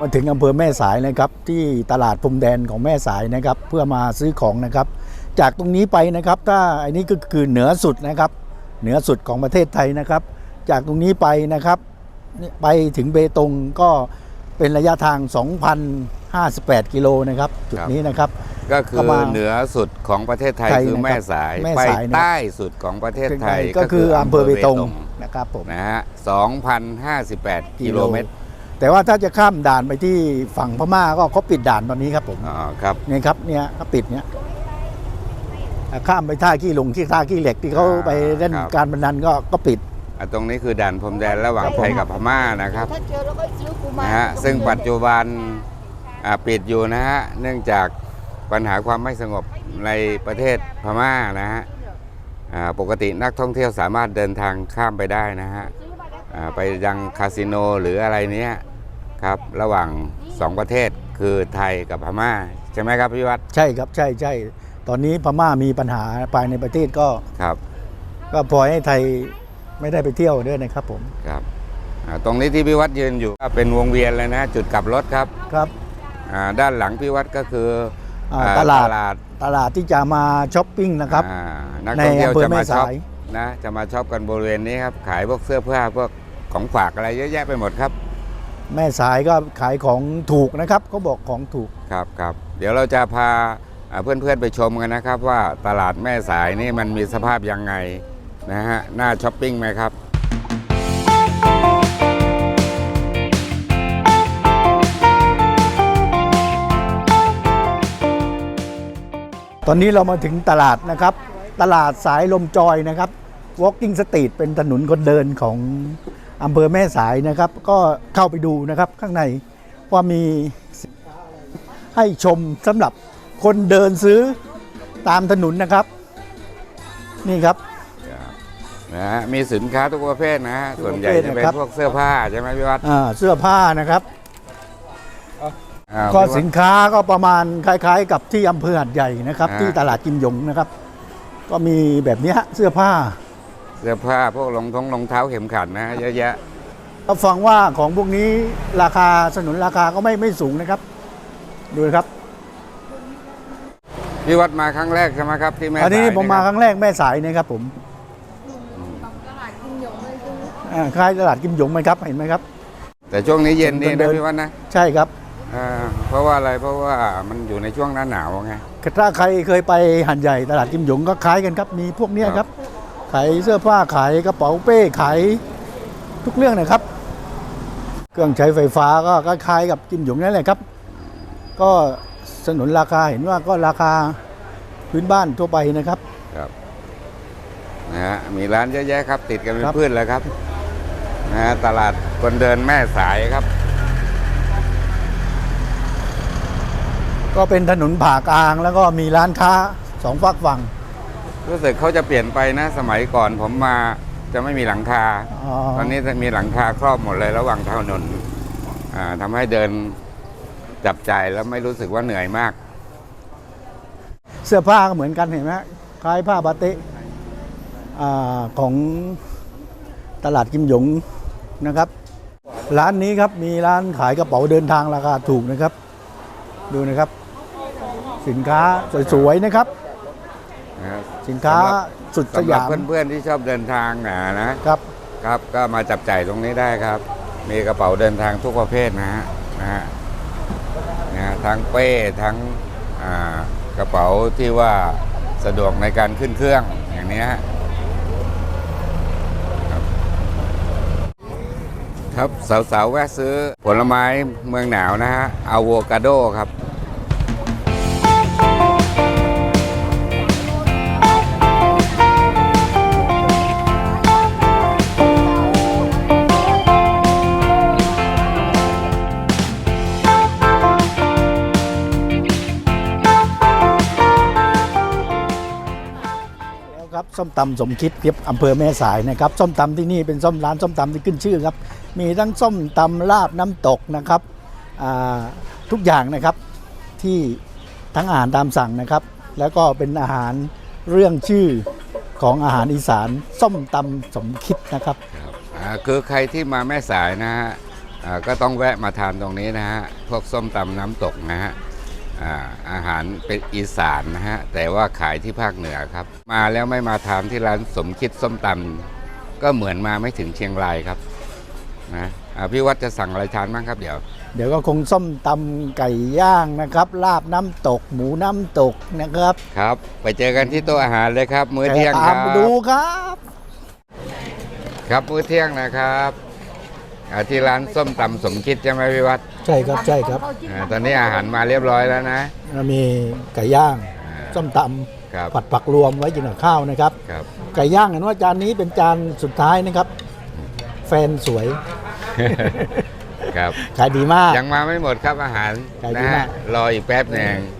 มาถึงอำเภอแม่สายนะครับที่ตลาดพรมแดนของแม่สายนะครับ เพื่อมาซื้อของนะครับ จากตรงนี้ไปนะครับ ถ้าอันนี้ก็คือเหนือสุดนะครับ เหนือสุดของประเทศไทยนะครับ จากตรงนี้ไปนะครับนี่ไปถึงเบตงก็เป็นระยะทาง 2,058 กิโลนะครับจุดครับนี้นะครับ ก็คือก็มาเหนือสุดของประเทศไทยไทยคือนะครับแม่สายแม่ไปสายนะครับใต้สุดของประเทศไทยก็คืออำเภอเบตงนะครับผมนะฮะ2,058 กิโลเมตร แต่ว่าถ้าจะข้ามด่านไปที่ฝั่งพม่าก็เขาปิดด่านตอนนี้ครับผมอ๋อครับเนี่ยครับเนี่ยเขาปิดเนี่ยอะข้ามไปท่าขี้หลงที่ท่าขี้เหล็กที่เขาอ่าไปเล่นครับการพนันก็ก็ปิดอะตรงนี้คือด่านพรมแดนระหว่างครับผมไทยกับพม่านะครับถ้าเจอเราก็ซื้อกูมานะฮะซึ่งปัจจุบันอ่าปิดอยู่นะฮะเนื่องจากปัญหาความไม่สงบในประเทศพม่านะฮะอ่าปกตินักท่องเที่ยวสามารถเดินทางข้ามไปได้นะฮะอ่าไปยังคาสิโนหรืออะไรเนี้ย ครับระหว่างสองประเทศคือไทยกับพม่า ใช่ไหมครับพี่วัดใช่ครับใช่ใช่ตอนนี้พม่ามีปัญหาภายในประเทศก็ครับ ก็ปล่อยให้ไทยไม่ได้ไปเที่ยวด้วยนะครับผมครับอ่าตรงนี้ที่พี่วัดยืนอยู่ก็เป็นวงเวียนเลยนะจุดกลับรถครับครับอ่าด้านหลังพี่วัดก็คืออ่าอ่าตลาดตลาดตลาดที่จะมาช้อปปิ้งนะครับ อ่านักท่องเที่ยวในอำเภอจะมาแม่ช็อปสายนะจะมาช็อปกันบริเวณนี้ครับขายพวกเสื้อผ้าพวกของฝากอะไรเยอะแยะไปหมดครับ แม่สายก็ขายของถูกนะครับเขาบอกของถูกครับครับเดี๋ยวเราจะพาอ่าเพื่อนๆไปชมกันนะครับ ว่าตลาดแม่สายนี่มันมีสภาพยังไงนะฮะน่าช้อปปิ้งไหมครับตอนนี้เรามาถึงตลาดนะครับ ตลาดสายลมจอยนะครับ Walking Street เป็นถนนคนเดินของ อำเภอแม่สายนะครับ ก็เข้าไปดูนะครับข้างในว่ามีให้ชมสำหรับคนเดินซื้อตามถนนนะครับ นี่ครับ นะฮะมีสินค้าทุกประเภทนะฮะส่วนใหญ่จะเป็นนะครับ พวกเสื้อผ้าใช่ไหมพี่วัดอ่าเสื้อผ้านะครับ อ่าก็พี่วัด สินค้าก็ประมาณคล้าย ๆ กับที่อำเภอหัดใหญ่นะครับ อ่า ที่ตลาดกิมหยงนะครับ ก็มีแบบเนี้ยเสื้อผ้า เสื้อผ้าพวกรองท้องรองเท้าเข็มขัดนะฮะเยอะแยะก็ฟังว่าของพวกนี้ราคาสนุนราคาก็ไม่ไม่สูงนะครับ ดูนะครับพี่วัดมาครั้งแรกใช่ไหมครับที่แม่อันนี้สายผมมาเยครั้งแรกแม่สายนะครับผมตลาดกินหยงเลยซื้ออ่าคล้ายตลาดกิมหยงไหมครับเห็นไหมครับ แต่ช่วงนี้เย็นดีเดินะนพี่วัดนะใช่ครับอ่าเพราะว่าอะไรเพราะว่ามันอยู่ในช่วงหน้าหนาวไงถ้าใครเคยไปหันใหญ่ตลาดกิมหยงก็คล้ายกันครับมีพวกเนี้ยครับ ขายเสื้อผ้าขายกระเป๋าเป้ขายทุกเรื่องนะครับ เครื่องใช้ไฟฟ้าก็คล้ายๆกับกิมหยงนั่นแหละครับ ก็สนุนราคาเห็นว่าก็ราคาพื้นบ้านทั่วไปนะครับครับนะฮะมีร้านเยอะแยะครับ ติดกันเป็นครับพืชเลยครับนะฮะตลาดคนเดินแม่สายครับ ก็เป็นถนนผ่ากลางแล้วก็มีร้านค้าสองฝักฝั่ง รู้สึกเขาจะเปลี่ยนไปนะ สมัยก่อนผมมาจะไม่มีหลังคาอ๋อตอนนี้มีหลังคาครอบหมดเลยระหว่างถนนอ่าทำให้เดินจับใจายแล้วไม่รู้สึกว่าเหนื่อยมาก เสื้อผ้าก็เหมือนกันเห็นไหมฮะคล้ายผ้าบาเตะอาของตลาดกิมหยงนะครับ ร้านนี้ครับมีร้านขายกระเป๋าเดินทางราคาถูกนะครับ ดูนะครับ สินค้าสวยๆนะครับ นะครับสินค้าสุดสสำหรับยามเพื่อนๆที่ชอบเดินทางนะนะครับ ครับ ก็มาจับจ่ายตรงนี้ได้ครับ มีกระเป๋าเดินทางทุกประเภทนะฮะนะฮะนะฮะทั้งเป้ทั้งอ่ากระเป๋าที่ว่าสะดวกในการขึ้นเครื่องอย่างเนี้ยฮะครับครับสาวๆแวะซื้อผลไม้เมืองหนาวนะฮะอะโวคาโดครับ ส้มตำสมคิดครับอำเภอแม่สายนะครับส้มตำที่นี่เป็นส้มร้านส้มตำที่ขึ้นชื่อครับ มีทั้งส้มตำลาบน้ำตกนะครับทุกอย่างนะครับที่ทั้งอาหารตามสั่งนะครับ แล้วก็เป็นอาหารเรื่องชื่อของอาหารอีสานส้มตำสมคิดนะครับคือใครที่มาแม่สายนะฮะก็ต้องแวะมาทานตรงนี้นะฮะพวกส้มตำน้ำตกนะฮะ อ่าอาหารเป็นอีสานนะฮะ แต่ว่าขายที่ภาคเหนือครับ มาแล้วไม่มาทานที่ร้านสมคิดส้มตำก็เหมือนมาไม่ถึงเชียงรายครับนะอ่าพี่วัดจะสั่งอะไรทานบ้างครับเดี๋ยว เดี๋ยวก็คงส้มตำไก่ย่างนะครับ ลาบน้ำตก หมูน้ำตกนะครับ ครับ ไปเจอกันที่โต๊ะอาหารเลยครับ มื้อเที่ยงคตามรับมาดูครับ ครับมื้อเที่ยงนะครับ อ่าที่ร้านส้มตำสมคิดใช่ไหมพี่วัดใช่ครับใช่ครับอ่าตอนนี้อาหารมาเรียบร้อยแล้วนะ แล้วมีไก่ย่างอ่าส้มตครับำผัดผักรวมไว้กินกับข้าวนะครับ ครับ ไก่ย่างเห็นว่าจานนี้เป็นจานสุดท้ายนะครับ แฟนสวยครับ ขายดีมาก ยังมาไม่หมดครับอาหารขายดีนะฮะมาก รออีกแป๊บหนึ่งเ